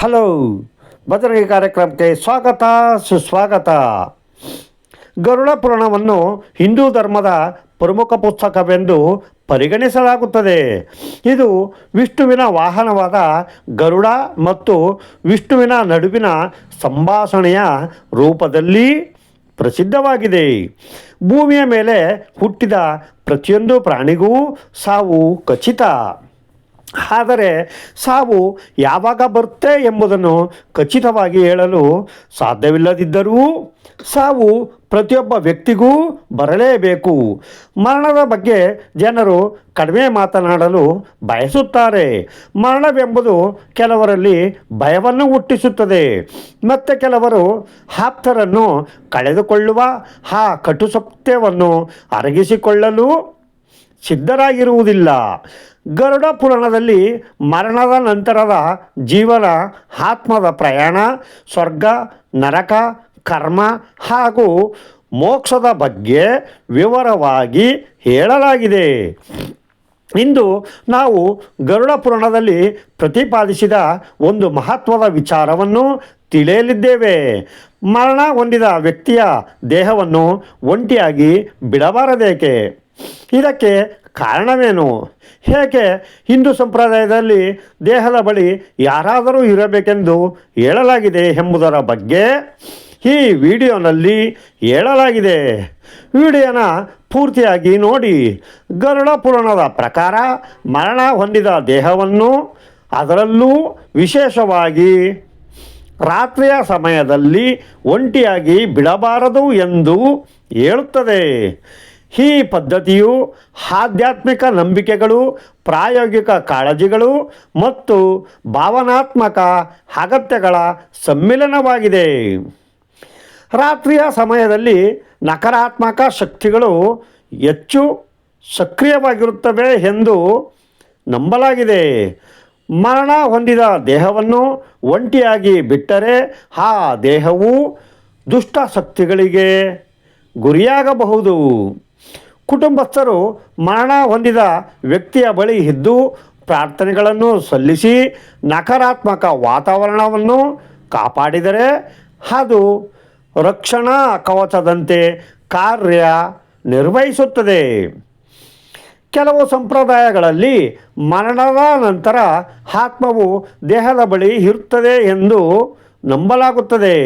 Hello ಭದ್ರಗಿ ಕಾರ್ಯಕ್ರಮಕ್ಕೆ ಸ್ವಾಗತ, ಸುಸ್ವಾಗತ. ಗರುಡ ಪುರಾಣವನ್ನು ಹಿಂದೂ ಧರ್ಮದ ಪ್ರಮುಖ ಪುಸ್ತಕವೆಂದು ಪರಿಗಣಿಸಲಾಗುತ್ತದೆ. ಇದು ವಿಷ್ಣುವಿನ ವಾಹನವಾದ ಗರುಡ ಮತ್ತು ವಿಷ್ಣುವಿನ ನಡುವಿನ ಸಂಭಾಷಣೆಯ ರೂಪದಲ್ಲಿ ಪ್ರಸಿದ್ಧವಾಗಿದೆ. ಭೂಮಿಯ ಮೇಲೆ ಹುಟ್ಟಿದ ಪ್ರತಿಯೊಂದು ಪ್ರಾಣಿಗೂ ಸಾವು ಖಚಿತ. ಆದರೆ ಸಾವು ಯಾವಾಗ ಬರುತ್ತೆ ಎಂಬುದನ್ನು ಖಚಿತವಾಗಿ ಹೇಳಲು ಸಾಧ್ಯವಿಲ್ಲದಿದ್ದರೂ ಸಾವು ಪ್ರತಿಯೊಬ್ಬ ವ್ಯಕ್ತಿಗೂ ಬರಲೇಬೇಕು. ಮರಣದ ಬಗ್ಗೆ ಜನರು ಕಡಿಮೆ ಮಾತನಾಡಲು ಬಯಸುತ್ತಾರೆ. ಮರಣವೆಂಬುದು ಕೆಲವರಲ್ಲಿ ಭಯವನ್ನು ಹುಟ್ಟಿಸುತ್ತದೆ. ಮತ್ತು ಕೆಲವರು ಆಪ್ತರನ್ನು ಕಳೆದುಕೊಳ್ಳುವ ಆ ಕಟು ಸತ್ಯವನ್ನು ಅರಗಿಸಿಕೊಳ್ಳಲು ಸಿದ್ಧರಾಗಿರುವುದಿಲ್ಲ. ಗರುಡ ಪುರಾಣದಲ್ಲಿ ಮರಣದ ನಂತರದ ಜೀವನ, ಆತ್ಮದ ಪ್ರಯಾಣ, ಸ್ವರ್ಗ, ನರಕ, ಕರ್ಮ ಹಾಗೂ ಮೋಕ್ಷದ ಬಗ್ಗೆ ವಿವರವಾಗಿ ಹೇಳಲಾಗಿದೆ. ಇಂದು ನಾವು ಗರುಡ ಪುರಾಣದಲ್ಲಿ ಪ್ರತಿಪಾದಿಸಿದ ಒಂದು ಮಹತ್ವದ ವಿಚಾರವನ್ನು ತಿಳಿಯಲಿದ್ದೇವೆ. ಮರಣ ಹೊಂದಿದ ವ್ಯಕ್ತಿಯ ದೇಹವನ್ನು ಒಂಟಿಯಾಗಿ ಬಿಡಬಾರದೇಕೆ? ಇದಕ್ಕೆ ಕಾರಣವೇನು? ಹೇಗೆ ಹಿಂದೂ ಸಂಪ್ರದಾಯದಲ್ಲಿ ದೇಹದ ಬಳಿ ಯಾರಾದರೂ ಇರಬೇಕೆಂದು ಹೇಳಲಾಗಿದೆ ಎಂಬುದರ ಬಗ್ಗೆ ಈ ವಿಡಿಯೋನಲ್ಲಿ ಹೇಳಲಾಗಿದೆ. ವಿಡಿಯೋನ ಪೂರ್ತಿಯಾಗಿ ನೋಡಿ. ಗರುಡ ಪುರಾಣದ ಪ್ರಕಾರ ಮರಣ ಹೊಂದಿದ ದೇಹವನ್ನು ಅದರಲ್ಲೂ ವಿಶೇಷವಾಗಿ ರಾತ್ರಿಯ ಸಮಯದಲ್ಲಿ ಒಂಟಿಯಾಗಿ ಬಿಡಬಾರದು ಎಂದು ಹೇಳುತ್ತದೆ. ಈ ಪದ್ಧತಿಯು ಆಧ್ಯಾತ್ಮಿಕ ನಂಬಿಕೆಗಳು, ಪ್ರಾಯೋಗಿಕ ಕಾಳಜಿಗಳು ಮತ್ತು ಭಾವನಾತ್ಮಕ ಅಗತ್ಯಗಳ ಸಮ್ಮಿಲನವಾಗಿದೆ. ರಾತ್ರಿಯ ಸಮಯದಲ್ಲಿ ನಕಾರಾತ್ಮಕ ಶಕ್ತಿಗಳು ಹೆಚ್ಚು ಸಕ್ರಿಯವಾಗಿರುತ್ತವೆ ಎಂದು ನಂಬಲಾಗಿದೆ. ಮರಣ ಹೊಂದಿದ ದೇಹವನ್ನು ಒಂಟಿಯಾಗಿ ಬಿಟ್ಟರೆ ಆ ದೇಹವು ದುಷ್ಟ ಶಕ್ತಿಗಳಿಗೆ ಗುರಿಯಾಗಬಹುದು. ಕುಟುಂಬಸ್ಥರು ಮರಣ ಹೊಂದಿದ ವ್ಯಕ್ತಿಯ ಬಳಿ ಇದ್ದು ಪ್ರಾರ್ಥನೆಗಳನ್ನು ಸಲ್ಲಿಸಿ ನಕಾರಾತ್ಮಕ ವಾತಾವರಣವನ್ನು ಕಾಪಾಡಿದರೆ ಅದು ರಕ್ಷಣಾ ಕವಚದಂತೆ ಕಾರ್ಯ ನಿರ್ವಹಿಸುತ್ತದೆ. ಕೆಲವು ಸಂಪ್ರದಾಯಗಳಲ್ಲಿ ಮರಣದ ನಂತರ ಆತ್ಮವು ದೇಹದ ಬಳಿ ಇರುತ್ತದೆ ಎಂದು ನಂಬಲಾಗುತ್ತದೆ.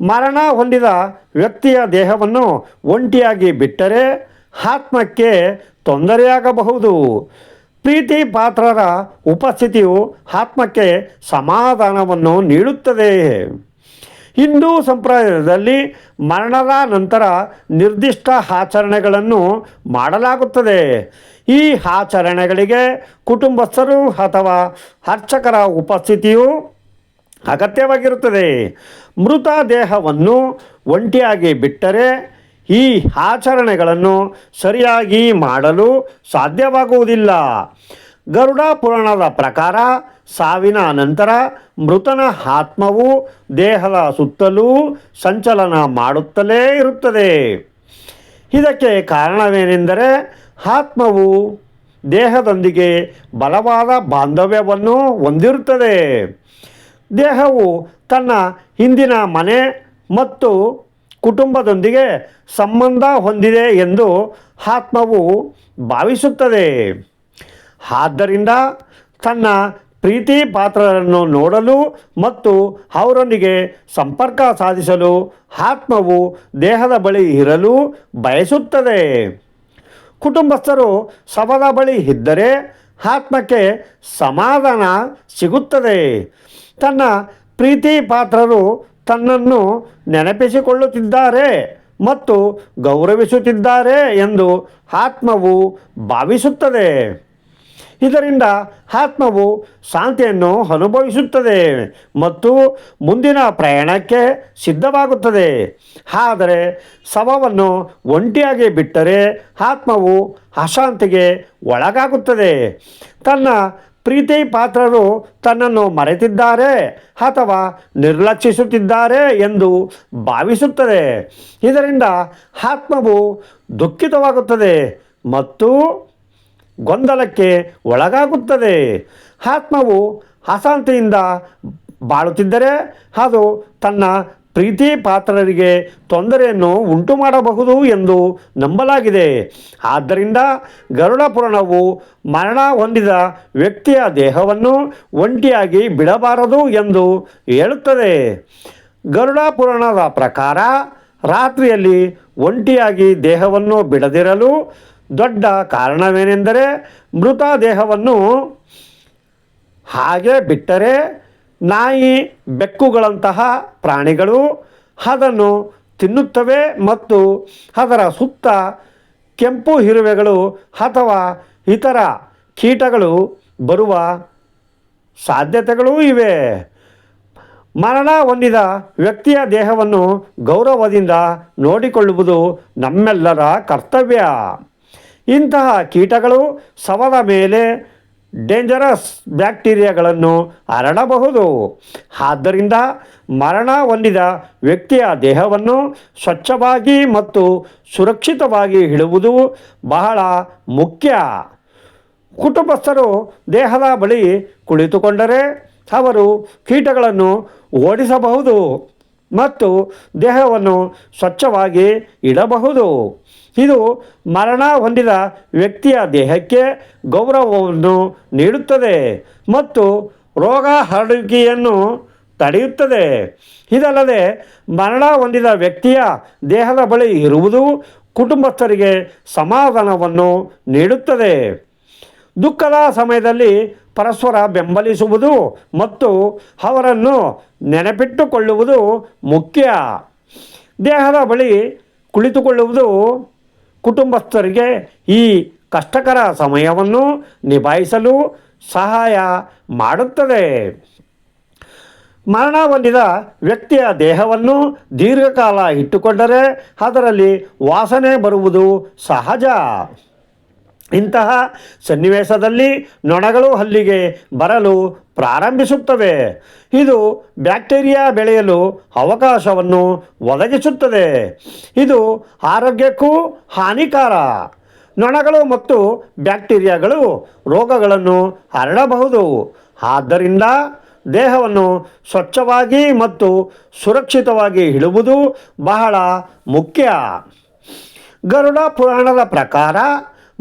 ಮರಣ ಹೊಂದಿದ ವ್ಯಕ್ತಿಯ ದೇಹವನ್ನು ಒಂಟಿಯಾಗಿ ಬಿಟ್ಟರೆ ಆತ್ಮಕ್ಕೆ ತೊಂದರೆಯಾಗಬಹುದು. ಪ್ರೀತಿ ಪಾತ್ರರ ಉಪಸ್ಥಿತಿಯು ಆತ್ಮಕ್ಕೆ ಸಮಾಧಾನವನ್ನು ನೀಡುತ್ತದೆ. ಹಿಂದೂ ಸಂಪ್ರದಾಯದಲ್ಲಿ ಮರಣದ ನಂತರ ನಿರ್ದಿಷ್ಟ ಆಚರಣೆಗಳನ್ನು ಮಾಡಲಾಗುತ್ತದೆ. ಈ ಆಚರಣೆಗಳಿಗೆ ಕುಟುಂಬಸ್ಥರು ಅಥವಾ ಅರ್ಚಕರ ಉಪಸ್ಥಿತಿಯು ಅಗತ್ಯವಾಗಿರುತ್ತದೆ. ಮೃತ ದೇಹವನ್ನು ಒಂಟಿಯಾಗಿ ಬಿಟ್ಟರೆ ಈ ಆಚರಣೆಗಳನ್ನು ಸರಿಯಾಗಿ ಮಾಡಲು ಸಾಧ್ಯವಾಗುವುದಿಲ್ಲ. ಗರುಡ ಪುರಾಣದ ಪ್ರಕಾರ ಸಾವಿನ ನಂತರ ಮೃತನ ಆತ್ಮವು ದೇಹದ ಸುತ್ತಲೂ ಸಂಚಲನ ಮಾಡುತ್ತಲೇ ಇರುತ್ತದೆ. ಇದಕ್ಕೆ ಕಾರಣವೇನೆಂದರೆ ಆತ್ಮವು ದೇಹದೊಂದಿಗೆ ಬಲವಾದ ಬಾಂಧವ್ಯವನ್ನು ಹೊಂದಿರುತ್ತದೆ. ದೇಹವು ತನ್ನ ಹಿಂದಿನ ಮನೆ ಮತ್ತು ಕುಟುಂಬದೊಂದಿಗೆ ಸಂಬಂಧ ಹೊಂದಿದೆ ಎಂದು ಆತ್ಮವು ಭಾವಿಸುತ್ತದೆ. ಆದ್ದರಿಂದ ತನ್ನ ಪ್ರೀತಿ ಪಾತ್ರರನ್ನು ನೋಡಲು ಮತ್ತು ಅವರೊಂದಿಗೆ ಸಂಪರ್ಕ ಸಾಧಿಸಲು ಆತ್ಮವು ದೇಹದ ಬಳಿ ಇರಲು ಬಯಸುತ್ತದೆ. ಕುಟುಂಬಸ್ಥರು ಶವದ ಬಳಿ ಇದ್ದರೆ ಆತ್ಮಕ್ಕೆ ಸಮಾಧಾನ ಸಿಗುತ್ತದೆ. ತನ್ನ ಪ್ರೀತಿ ಪಾತ್ರರು ತನ್ನನ್ನು ನೆನಪಿಸಿಕೊಳ್ಳುತ್ತಿದ್ದಾರೆ ಮತ್ತು ಗೌರವಿಸುತ್ತಿದ್ದಾರೆ ಎಂದು ಆತ್ಮವು ಭಾವಿಸುತ್ತದೆ. ಇದರಿಂದ ಆತ್ಮವು ಶಾಂತಿಯನ್ನು ಅನುಭವಿಸುತ್ತದೆ ಮತ್ತು ಮುಂದಿನ ಪ್ರಯಾಣಕ್ಕೆ ಸಿದ್ಧವಾಗುತ್ತದೆ. ಆದರೆ ಶವವನ್ನು ಒಂಟಿಯಾಗಿ ಬಿಟ್ಟರೆ ಆತ್ಮವು ಅಶಾಂತಿಗೆ ಒಳಗಾಗುತ್ತದೆ. ತನ್ನ ಪ್ರೀತಿ ಪಾತ್ರರು ತನ್ನನ್ನು ಮರೆತಿದ್ದಾರೆ ಅಥವಾ ನಿರ್ಲಕ್ಷಿಸುತ್ತಿದ್ದಾರೆ ಎಂದು ಭಾವಿಸುತ್ತದೆ. ಇದರಿಂದ ಆತ್ಮವು ದುಃಖಿತವಾಗುತ್ತದೆ ಮತ್ತು ಗೊಂದಲಕ್ಕೆ ಒಳಗಾಗುತ್ತದೆ. ಆತ್ಮವು ಅಶಾಂತಿಯಿಂದ ಬಾಳುತ್ತಿದ್ದರೆ ಅದು ತನ್ನ ಪ್ರೀತಿ ಪಾತ್ರರಿಗೆ ತೊಂದರೆಯನ್ನು ಉಂಟು ಮಾಡಬಹುದು ಎಂದು ನಂಬಲಾಗಿದೆ. ಆದ್ದರಿಂದ ಗರುಡ ಪುರಾಣವು ಮರಣ ಹೊಂದಿದ ವ್ಯಕ್ತಿಯ ದೇಹವನ್ನು ಒಂಟಿಯಾಗಿ ಬಿಡಬಾರದು ಎಂದು ಹೇಳುತ್ತದೆ. ಗರುಡ ಪುರಾಣದ ಪ್ರಕಾರ ರಾತ್ರಿಯಲ್ಲಿ ಒಂಟಿಯಾಗಿ ದೇಹವನ್ನು ಬಿಡದಿರಲು ದೊಡ್ಡ ಕಾರಣವೇನೆಂದರೆ ಮೃತ ದೇಹವನ್ನು ಹಾಗೆ ಬಿಟ್ಟರೆ ನಾಯಿ ಬೆಕ್ಕುಗಳಂತಹ ಪ್ರಾಣಿಗಳು ಅದನ್ನು ತಿನ್ನುತ್ತವೆ ಮತ್ತು ಅದರ ಸುತ್ತ ಕೆಂಪು ಇರುವೆಗಳು ಅಥವಾ ಇತರ ಕೀಟಗಳು ಬರುವ ಸಾಧ್ಯತೆಗಳೂ ಇವೆ. ಮರಣ ಹೊಂದಿದ ವ್ಯಕ್ತಿಯ ದೇಹವನ್ನು ಗೌರವದಿಂದ ನೋಡಿಕೊಳ್ಳುವುದು ನಮ್ಮೆಲ್ಲರ ಕರ್ತವ್ಯ. ಇಂತಹ ಕೀಟಗಳು ಶವದ ಮೇಲೆ ಡೇಂಜರಸ್ ಬ್ಯಾಕ್ಟೀರಿಯಾಗಳನ್ನು ಹರಡಬಹುದು. ಆದ್ದರಿಂದ ಮರಣ ಹೊಂದಿದ ವ್ಯಕ್ತಿಯ ದೇಹವನ್ನು ಸ್ವಚ್ಛವಾಗಿ ಮತ್ತು ಸುರಕ್ಷಿತವಾಗಿ ಇಡುವುದು ಬಹಳ ಮುಖ್ಯ. ಕುಟುಂಬಸ್ಥರು ದೇಹದ ಬಳಿ ಕುಳಿತುಕೊಂಡರೆ ಅವರು ಕೀಟಗಳನ್ನು ಓಡಿಸಬಹುದು. ಮತ್ತು ದೇಹವನ್ನು ಸ್ವಚ್ಛವಾಗಿ ಇಡಬಹುದು. ಇದು ಮರಣ ಹೊಂದಿದ ವ್ಯಕ್ತಿಯ ದೇಹಕ್ಕೆ ಗೌರವವನ್ನು ನೀಡುತ್ತದೆ ಮತ್ತು ರೋಗ ಹರಡುವಿಕೆಯನ್ನು ತಡೆಯುತ್ತದೆ. ಇದಲ್ಲದೆ ಮರಣ ಹೊಂದಿದ ವ್ಯಕ್ತಿಯ ದೇಹದ ಬಳಿ ಇರುವುದು ಕುಟುಂಬಸ್ಥರಿಗೆ ಸಮಾಧಾನವನ್ನು ನೀಡುತ್ತದೆ. ದುಃಖದ ಸಮಯದಲ್ಲಿ ಪರಸ್ಪರ ಬೆಂಬಲಿಸುವುದು ಮತ್ತು ಅವರನ್ನು ನೆನಪಿಟ್ಟುಕೊಳ್ಳುವುದು ಮುಖ್ಯ. ದೇಹದ ಬಳಿ ಕುಳಿತುಕೊಳ್ಳುವುದು ಕುಟುಂಬಸ್ಥರಿಗೆ ಈ ಕಷ್ಟಕರ ಸಮಯವನ್ನು ನಿಭಾಯಿಸಲು ಸಹಾಯ ಮಾಡುತ್ತದೆ. ಮರಣ ಹೊಂದಿದ ವ್ಯಕ್ತಿಯ ದೇಹವನ್ನು ದೀರ್ಘಕಾಲ ಇಟ್ಟುಕೊಂಡರೆ ಅದರಲ್ಲಿ ವಾಸನೆ ಬರುವುದು ಸಹಜ. ಇಂತಹ ಸನ್ನಿವೇಶದಲ್ಲಿ ನೊಣಗಳು ಹಲ್ಲಿಗೆ ಬರಲು ಪ್ರಾರಂಭಿಸುತ್ತವೆ. ಇದು ಬ್ಯಾಕ್ಟೀರಿಯಾ ಬೆಳೆಯಲು ಅವಕಾಶವನ್ನು ಒದಗಿಸುತ್ತದೆ. ಇದು ಆರೋಗ್ಯಕ್ಕೂ ಹಾನಿಕಾರ. ನೊಣಗಳು ಮತ್ತು ಬ್ಯಾಕ್ಟೀರಿಯಾಗಳು ರೋಗಗಳನ್ನು ಹರಡಬಹುದು. ಆದ್ದರಿಂದ ದೇಹವನ್ನು ಸ್ವಚ್ಛವಾಗಿ ಮತ್ತು ಸುರಕ್ಷಿತವಾಗಿ ಇಡುವುದು ಬಹಳ ಮುಖ್ಯ. ಗರುಡ ಪುರಾಣದ ಪ್ರಕಾರ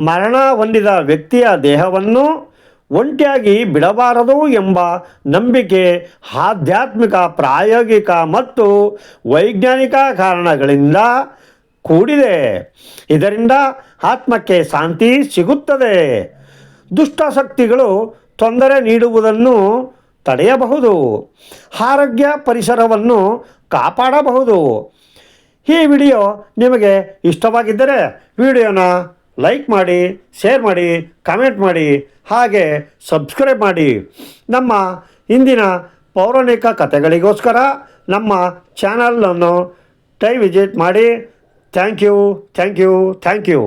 ಮರಣ ಹೊಂದಿದ ವ್ಯಕ್ತಿಯ ದೇಹವನ್ನು ಒಂಟಿಯಾಗಿ ಬಿಡಬಾರದು ಎಂಬ ನಂಬಿಕೆ ಆಧ್ಯಾತ್ಮಿಕ, ಪ್ರಾಯೋಗಿಕ ಮತ್ತು ವೈಜ್ಞಾನಿಕ ಕಾರಣಗಳಿಂದ ಕೂಡಿದೆ. ಇದರಿಂದ ಆತ್ಮಕ್ಕೆ ಶಾಂತಿ ಸಿಗುತ್ತದೆ. ದುಷ್ಟಶಕ್ತಿಗಳು ತೊಂದರೆ ನೀಡುವುದನ್ನು ತಡೆಯಬಹುದು. ಆರೋಗ್ಯ ಪರಿಸರವನ್ನು ಕಾಪಾಡಬಹುದು. ಈ ವಿಡಿಯೋ ನಿಮಗೆ ಇಷ್ಟವಾಗಿದ್ದರೆ ವಿಡಿಯೋನ ಲೈಕ್ ಮಾಡಿ ಶೇರ್ ಮಾಡಿ ಕಮೆಂಟ್ ಮಾಡಿ, ಹಾಗೆ ಸಬ್ಸ್ಕ್ರೈಬ್ ಮಾಡಿ. ನಮ್ಮ ಇಂದಿನ ಪೌರಾಣಿಕ ಕಥೆಗಳಿಗೋಸ್ಕರ ನಮ್ಮ ಚಾನಲನ್ನು ಟೈ ವಿಸಿಟ್ ಮಾಡಿ. Thank you thank you thank you